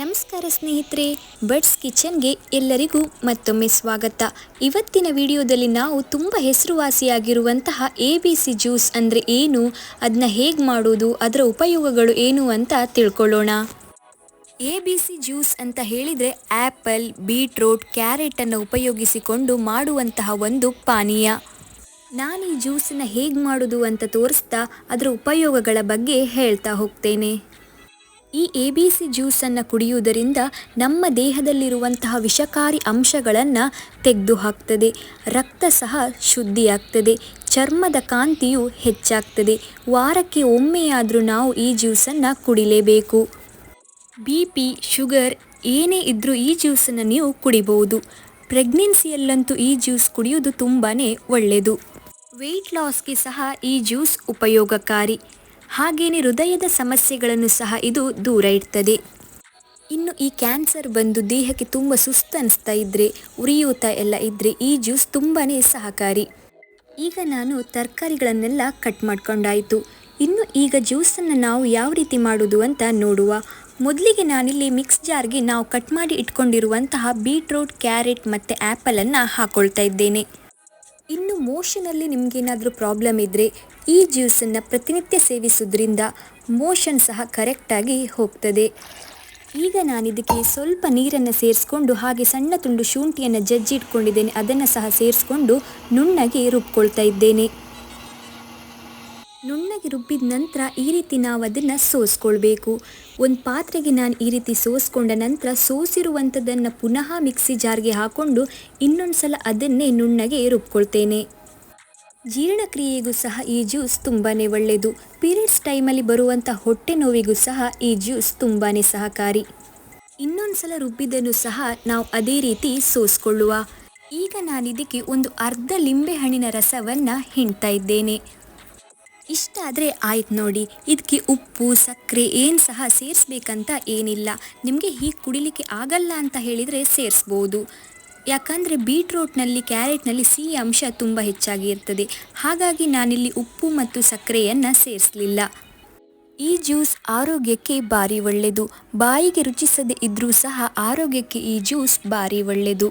ನಮಸ್ಕಾರ ಸ್ನೇಹಿತರೆ ಬಡ್ಸ್ ಕಿಚನ್ಗೆ ಎಲ್ಲರಿಗೂ ಮತ್ತೊಮ್ಮೆ ಸ್ವಾಗತ. ಇವತ್ತಿನ ವಿಡಿಯೋದಲ್ಲಿ ನಾವು ತುಂಬ ಹೆಸರುವಾಸಿಯಾಗಿರುವಂತಹ ಎ ಬಿ ಸಿ ಜ್ಯೂಸ್ ಅಂದರೆ ಏನು ಅದನ್ನ ಹೇಗೆ ಮಾಡೋದು, ಅದರ ಉಪಯೋಗಗಳು ಏನು ಅಂತ ತಿಳ್ಕೊಳ್ಳೋಣ. ಎ ಬಿ ಸಿ ಜ್ಯೂಸ್ ಅಂತ ಹೇಳಿದರೆ ಆ್ಯಪಲ್ ಬೀಟ್ರೋಟ್ ಕ್ಯಾರೆಟನ್ನು ಉಪಯೋಗಿಸಿಕೊಂಡು ಮಾಡುವಂತಹ ಒಂದು ಪಾನೀಯ. ನಾನು ಈ ಜ್ಯೂಸನ್ನು ಹೇಗೆ ಮಾಡೋದು ಅಂತ ತೋರಿಸ್ತಾ, ಅದರ ಉಪಯೋಗಗಳ ಬಗ್ಗೆ ಹೇಳ್ತಾ ಹೋಗ್ತೇನೆ. ಈ ಎ ಬಿ ಸಿ ಜ್ಯೂಸನ್ನು ಕುಡಿಯುವುದರಿಂದ ನಮ್ಮ ದೇಹದಲ್ಲಿರುವಂತಹ ವಿಷಕಾರಿ ಅಂಶಗಳನ್ನು ತೆಗೆದುಹಾಕ್ತದೆ. ರಕ್ತ ಸಹ ಶುದ್ಧಿಯಾಗ್ತದೆ. ಚರ್ಮದ ಕಾಂತಿಯು ಹೆಚ್ಚಾಗ್ತದೆ. ವಾರಕ್ಕೆ ಒಮ್ಮೆಯಾದರೂ ನಾವು ಈ ಜ್ಯೂಸನ್ನು ಕುಡಿಲೇಬೇಕು. ಬಿ ಪಿ, ಶುಗರ್ ಏನೇ ಇದ್ದರೂ ಈ ಜ್ಯೂಸನ್ನು ನೀವು ಕುಡಿಬಹುದು ಪ್ರೆಗ್ನೆನ್ಸಿಯಲ್ಲಂತೂ ಈ ಜ್ಯೂಸ್ ಕುಡಿಯೋದು ತುಂಬಾ ಒಳ್ಳೆಯದು. ವೆಯ್ಟ್ ಲಾಸ್ಗೆ ಸಹ ಈ ಜ್ಯೂಸ್ ಉಪಯೋಗಕಾರಿ. ಹಾಗೆಯೇ ಹೃದಯದ ಸಮಸ್ಯೆಗಳನ್ನು ಸಹ ಇದು ದೂರ ಇಡ್ತದೆ ಇನ್ನು ಈ ಕ್ಯಾನ್ಸರ್ ಬಂದು ದೇಹಕ್ಕೆ ತುಂಬ ಸುಸ್ತು ಅನಿಸ್ತಾ ಇದ್ದರೆ ಉರಿಯೂತ ಎಲ್ಲ ಇದ್ದರೆ ಈ ಜ್ಯೂಸ್ ತುಂಬಾ ಸಹಕಾರಿ. ಈಗ ನಾನು ತರಕಾರಿಗಳನ್ನೆಲ್ಲ ಕಟ್ ಮಾಡ್ಕೊಂಡಾಯಿತು. ಇನ್ನು ಈಗ ಜ್ಯೂಸನ್ನು ನಾವು ಯಾವ ರೀತಿ ಮಾಡೋದು ಅಂತ ನೋಡುವ. ಮೊದಲಿಗೆ ನಾನಿಲ್ಲಿ ಮಿಕ್ಸ್ ಜಾರ್ಗೆ ನಾವು ಕಟ್ ಮಾಡಿ ಇಟ್ಕೊಂಡಿರುವಂತಹ ಬೀಟ್ರೂಟ್, ಕ್ಯಾರೆಟ್ ಮತ್ತು ಆ್ಯಪಲನ್ನು ಹಾಕ್ಕೊಳ್ತಾ ಇದ್ದೇನೆ. ಇನ್ನು ಮೋಷನಲ್ಲಿ ನಿಮಗೇನಾದರೂ ಪ್ರಾಬ್ಲಮ್ ಇದ್ದರೆ ಈ ಜ್ಯೂಸನ್ನು ಪ್ರತಿನಿತ್ಯ ಸೇವಿಸೋದ್ರಿಂದ ಮೋಷನ್ ಸಹ ಕರೆಕ್ಟಾಗಿ ಹೋಗ್ತದೆ. ಈಗ ನಾನಿದಕ್ಕೆ ಸ್ವಲ್ಪ ನೀರನ್ನು ಸೇರಿಸ್ಕೊಂಡು ಹಾಗೆ ಸಣ್ಣ ತುಂಡು ಶುಂಠಿಯನ್ನು ಜಜ್ಜಿ ಇಟ್ಕೊಂಡಿದ್ದೇನೆ ಅದನ್ನು ಸಹ ಸೇರಿಸ್ಕೊಂಡು ನುಣ್ಣಗೆ ರುಬ್ಕೊಳ್ತಾ ಇದ್ದೇನೆ. ನುಣ್ಣಗೆ ರುಬ್ಬಿದ ನಂತರ ಈ ರೀತಿ ನಾವು ಅದನ್ನು ಸೋಸ್ಕೊಳ್ಬೇಕು. ಒಂದು ಪಾತ್ರೆಗೆ ನಾನು ಈ ರೀತಿ ಸೋಸ್ಕೊಂಡ ನಂತರ ಸೋಸಿರುವಂಥದ್ದನ್ನು ಪುನಃ ಮಿಕ್ಸಿ ಜಾರ್ಗೆ ಹಾಕ್ಕೊಂಡು ಇನ್ನೊಂದು ಸಲ ಅದನ್ನೇ ನುಣ್ಣಗೆ ರುಬ್ಕೊಳ್ತೇನೆ. ಜೀರ್ಣಕ್ರಿಯೆಗೂ ಸಹ ಈ ಜ್ಯೂಸ್ ತುಂಬಾ ಒಳ್ಳೆಯದು ಪೀರಿಯಡ್ಸ್ ಟೈಮಲ್ಲಿ ಬರುವಂಥ ಹೊಟ್ಟೆ ನೋವಿಗೂ ಸಹ ಈ ಜ್ಯೂಸ್ ತುಂಬಾ ಸಹಕಾರಿ. ಇನ್ನೊಂದು ಸಲ ರುಬ್ಬಿದ್ದನ್ನು ಸಹ ನಾವು ಅದೇ ರೀತಿ ಸೋಸ್ಕೊಳ್ಳುವ. ಈಗ ನಾನಿದಕ್ಕೆ ಒಂದು ಅರ್ಧ ಲಿಂಬೆಹಣ್ಣಿನ ರಸವನ್ನು ಹಿಂಡ್ತಾ ಇದ್ದೇನೆ. ಇಷ್ಟ ಆದರೆ ಆಯ್ತು ನೋಡಿ. ಇದಕ್ಕೆ ಉಪ್ಪು, ಸಕ್ಕರೆ ಏನು ಸಹ ಸೇರಿಸ್ಬೇಕಂತ ಏನಿಲ್ಲ. ನಿಮಗೆ ಹೀಗೆ ಕುಡಿಲಿಕ್ಕೆ ಆಗಲ್ಲ ಅಂತ ಹೇಳಿದರೆ ಸೇರಿಸ್ಬೋದು. ಯಾಕಂದರೆ ಬೀಟ್ರೋಟ್ನಲ್ಲಿ, ಕ್ಯಾರೆಟ್ನಲ್ಲಿ ಸಿಹಿ ಅಂಶ ತುಂಬ ಹೆಚ್ಚಾಗಿ ಇರ್ತದೆ. ಹಾಗಾಗಿ ನಾನಿಲ್ಲಿ ಉಪ್ಪು ಮತ್ತು ಸಕ್ಕರೆಯನ್ನು ಸೇರಿಸಲಿಲ್ಲ. ಈ ಜ್ಯೂಸ್ ಆರೋಗ್ಯಕ್ಕೆ ಭಾರಿ ಒಳ್ಳೆಯದು ಬಾಯಿಗೆ ರುಚಿಸದೇ ಇದ್ದರೂ ಸಹ ಆರೋಗ್ಯಕ್ಕೆ ಈ ಜ್ಯೂಸ್ ಭಾರಿ ಒಳ್ಳೆಯದು